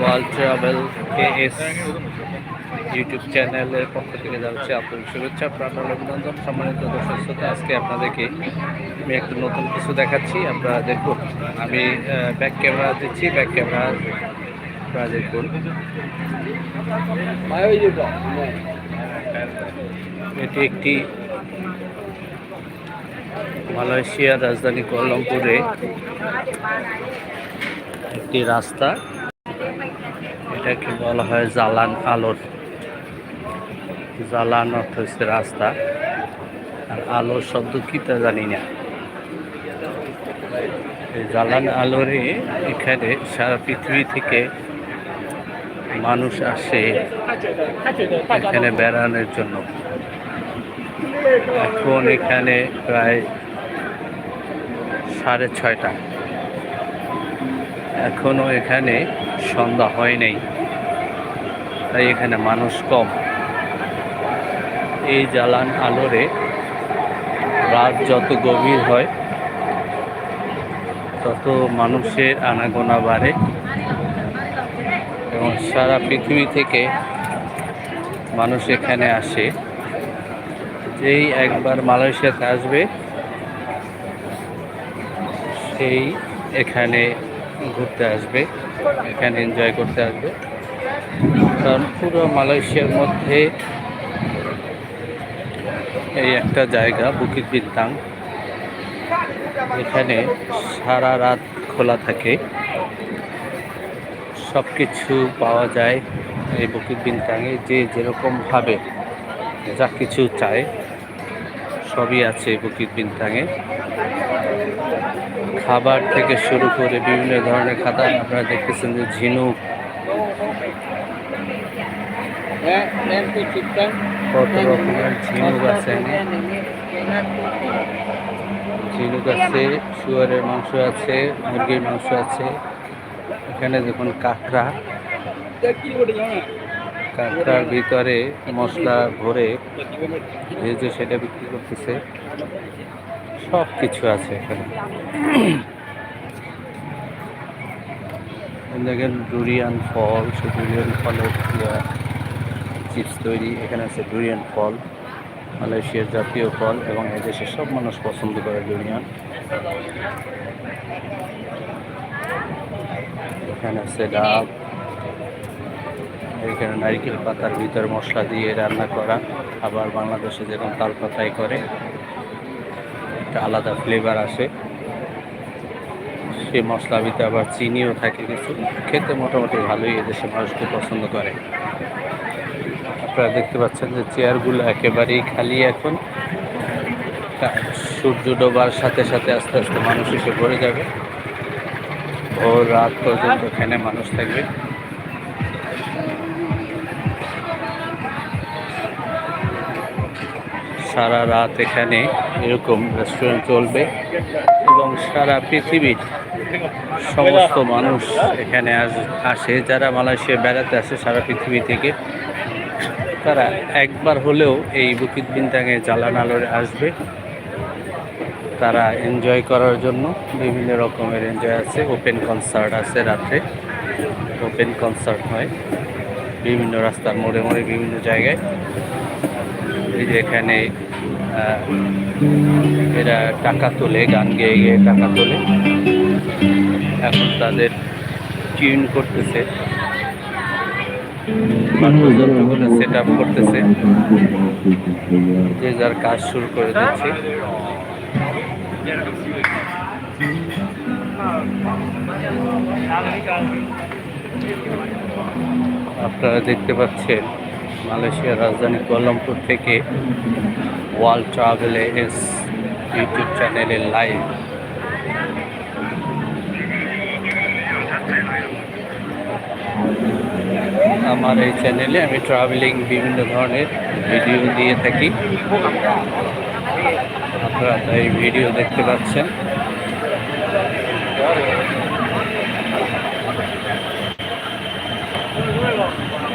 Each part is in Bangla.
ওয়ার্ল্ড ট্রাভেল এস ইউটিউব চ্যানেলের পক্ষ থেকে যাচ্ছে আপনাদের শুভেচ্ছা, প্রাণ, অভিনন্দন। সম্মানিত দর্শক শ্রোতা, আজকে আপনাদেরকে আমি একটু নতুন কিছু দেখাচ্ছি। আপনারা দেখুন আমি ব্যাক ক্যামেরা দিচ্ছি ব্যাক ক্যামেরা আপনারা দেখুন এটি একটি মালয়েশিয়ার রাজধানী কোয়ালালামপুরে একটি রাস্তা। এটাকে বলা হয় জালান আলোর। জালান অর্থ হচ্ছে রাস্তা। আর আলোর শব্দ কি তা জানি না। জালান আলোরে এখানে সারা পৃথিবী থেকে মানুষ আসে এখানে বেড়ানোর জন্য। এখন এখানে প্রায় সাড়ে ছয়টা। এখনও এখানে সন্ধ্যা হয় নাই। তাই এখানে মানুষ কম। এই জ্বালান আলোরে রাত যত গভীর হয়, তত মানুষের আনাগোনা বাড়ে এবং সারা পৃথিবী থেকে মানুষ এখানে আসে। যেই একবার মালয়েশিয়াতে আসবে, সেই এখানে ঘুরতে আসবে, এখানে এনজয় করতে আসবে। কারণ পুরো মালয়েশিয়ার মধ্যে এই একটা জায়গা বুকিত বিন্তাং এখানে সারা রাত খোলা থাকে। সব কিছু পাওয়া যায় এই বুকিত বিন্তাঙে যে যেরকমভাবে যা কিছু চায়, সবই আছে বুকিত বিন্তাঙে খাবার থেকে শুরু করে বিভিন্ন ধরনের খাতা আপনারা দেখতেছেন যে ঝিনুক, কত রকমের ঝিনুক আছে ঝিনুক আছে, শুয়ারের মাংস আছে, মুরগির মাংস আছে। এখানে দেখুন কাঁকড়া। কাঁকড়ার ভিতরে মশলা ভরে ভেজে সেটা বিক্রি করতেছে। সব কিছু আছে এখানে। দেখেন ডুরিয়ান ফল সে ডুরিয়ান ফলের চিপস তৈরি। এখানে আছে ডুরিয়ান ফল মালয়েশিয়ার জাতীয় ফল, এবং এদেশের সব মানুষ পছন্দ করে ডুরিয়ান এখানে আছে ডাব। এখানে নারিকেল পাতার ভিতর মশলা দিয়ে রান্না করা। আবার বাংলাদেশে যেরকম তাল পাতায় করে একটা আলাদা ফ্লেভার আসে। সেই মশলা ভিতরে আবার চিনিও থাকে কিছু। খেতে মোটামুটি ভালোই এদেশে মানুষ খুব পছন্দ করে। আপনারা দেখতে পাচ্ছেন যে চেয়ারগুলো একেবারেই খালি এখন। সূর্য ডোবার সাথে সাথে আস্তে আস্তে মানুষ এসে ভরে যাবে। ও রাত পর্যন্ত এখানে মানুষ থাকবে। সারা রাত এখানে এরকম রেস্টুরেন্ট চলবে এবং সারা পৃথিবীর সমস্ত মানুষ এখানে আস- আসে, যারা মালয়েশিয়া বেড়াতে আসে সারা পৃথিবী থেকে, তারা একবার হলেও এই বুকিত বিন্তাঙে জ্বালান আলোরে আসবে। তারা এনজয় করার জন্য বিভিন্ন রকমের এনজয় আছে। ওপেন কনসার্ট আছে রাত্রে। ওপেন কনসার্ট হয়। বিভিন্ন রাস্তার মোড়ে মোড়ে বিভিন্ন জায়গায়। এই যে এখানে এরা টাকা তোলে, গান গেয়ে গিয়ে টাকা তোলে। এখন তাদের টিউন করতেছে। সেট আপ করতেছে। যে যার কাজ শুরু করে দিচ্ছে। আপনারা দেখতে পাচ্ছেন মালয়েশিয়ার রাজধানী কোয়ালালামপুর থেকে ওয়ার্ল্ড ট্রাভেল এস ইউটিউব চ্যানেলের লাইভ। আমার এই চ্যানেলে আমি ট্রাভেলিং বিভিন্ন ধরনের ভিডিও দিয়ে থাকি। আপনারা এই ভিডিও দেখতে পাচ্ছেন।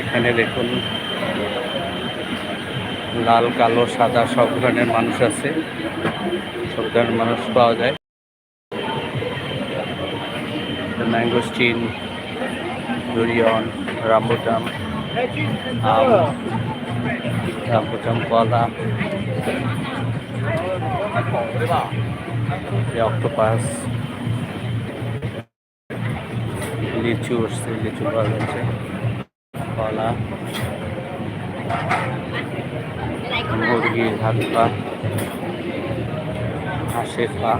এখানে দেখুন লাল, কালো, সাদা সব ধরনের মানুষ আছে। সব ধরনের মানুষ পাওয়া যায়। ম্যাঙ্গোস্টিন, ডুরিয়ন, রামবুটাম, আম, রামবুটাম, কলা অক্টোপাস, লিচু উঠছে, লিচু পাওয়া যাচ্ছে, কলা। মুরগির হাত পা। হাঁসের পা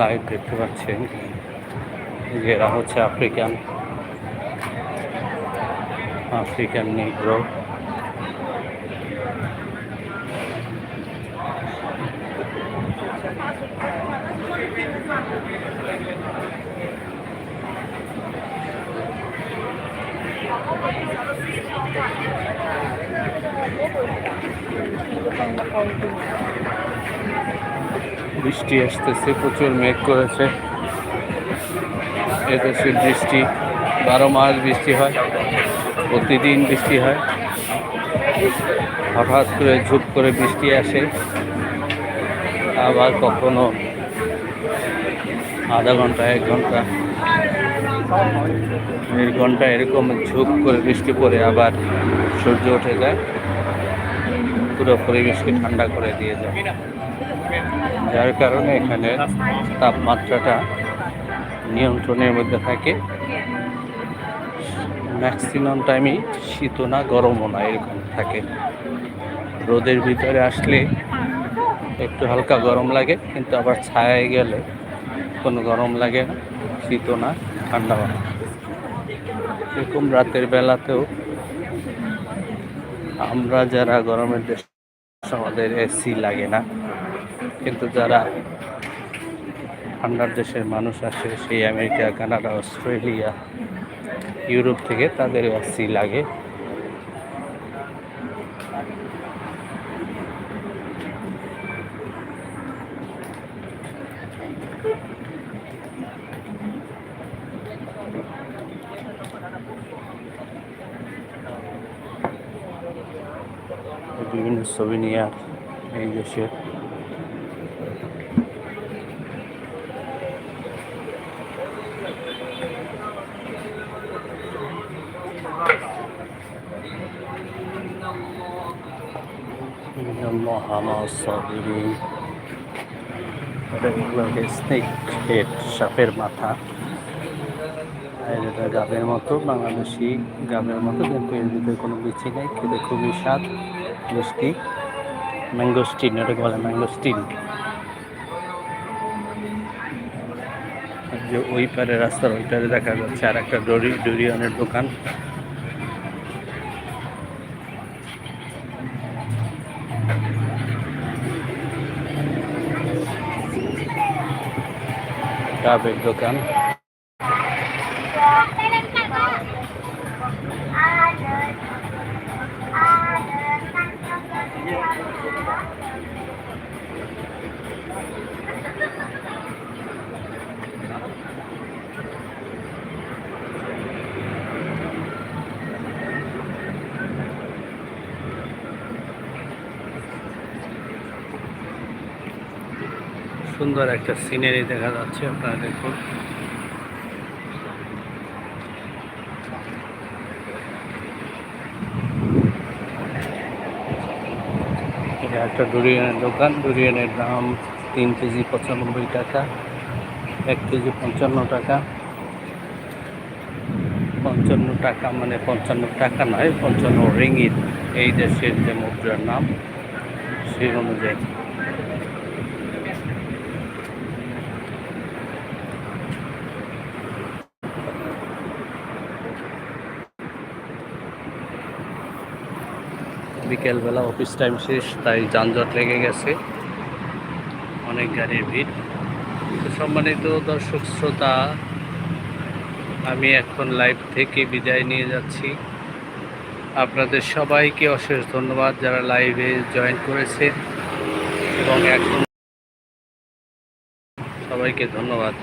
লাইভ দেখতে পাচ্ছেন। এরা হচ্ছে আফ্রিকান। আফ্রিকান নিগ্রো। বৃষ্টি আসতেছে প্রচুর মেঘ করেছে। এদেশে বৃষ্টি বারো মাস বৃষ্টি হয়। প্রতিদিন বৃষ্টি হয়। হঠাৎ করে ঝুপ করে বৃষ্টি আসে। আবার কখনো আধা ঘণ্টা, এক ঘণ্টা। দেড় ঘণ্টা এরকম ঝুপ করে বৃষ্টি পড়ে, আবার সূর্য উঠে যায়। পুরো পরিবেশকে ঠান্ডা করে দিয়ে যায়। যার কারণে এখানে তাপমাত্রাটা নিয়ন্ত্রণের মধ্যে থাকে। ম্যাক্সিমাম টাইমই শীতও না, গরমও না এরকম থাকে। রোদের ভিতরে আসলে একটু হালকা গরম লাগে, কিন্তু আবার ছায়ায় গেলে কোনো গরম লাগে না, শীতও না, ঠান্ডাও না। এরকম রাতের বেলাতেও আমরা যারা গরমের দেশ, আমাদের এসি লাগে না। কিন্তু যারা ঠান্ডার দেশের মানুষ আসে সেই আমেরিকা, কানাডা, অস্ট্রেলিয়া ইউরোপ থেকে তাদের এসি লাগে। বিভিন্ন সোভিনিয়ার এই দেশের। মহামাসবিন স্নেক হেড সাপের মাথা। এটা গাবের মতো, বাংলাদেশি গাবের মতো। কিন্তু এর ভিতরে কোনো বিচি নেই, খেতে খুবই স্বাদ, মিষ্টি। ম্যাঙ্গোস্টিন এটাকে বলে ম্যাঙ্গোস্টিন যে ওই পারে, রাস্তার ওই পারে দেখা যাচ্ছে আর একটা ডরি ডোরিয়নের দোকান। ডাবের দোকান সুন্দর একটা সিনারি দেখা যাচ্ছে আপনারা দেখুন। এটা একটা ডুরিয়ানের দোকান ডুরিয়ানের দাম তিন কেজি পঁচানব্বই টাকা, এক কেজি পঞ্চান্ন টাকা। পঞ্চান্ন টাকা মানে পঞ্চান্ন টাকা নয়, পঞ্চান্ন রিঙ্গিত। এই দেশের যে মুদ্রার নাম, সেই অনুযায়ী। বিকেলবেলা অফিস টাইম শেষ, তাই যানজট লেগে গেছে। অনেক গাড়ির ভিড়। সম্মানিত দর্শক, শ্রোতা, আমি এখন লাইভ থেকে বিদায় নিয়ে যাচ্ছি। আপনাদের সবাইকে অশেষ ধন্যবাদ যারা লাইভে জয়েন করেছে এবং এখন সবাইকে ধন্যবাদ।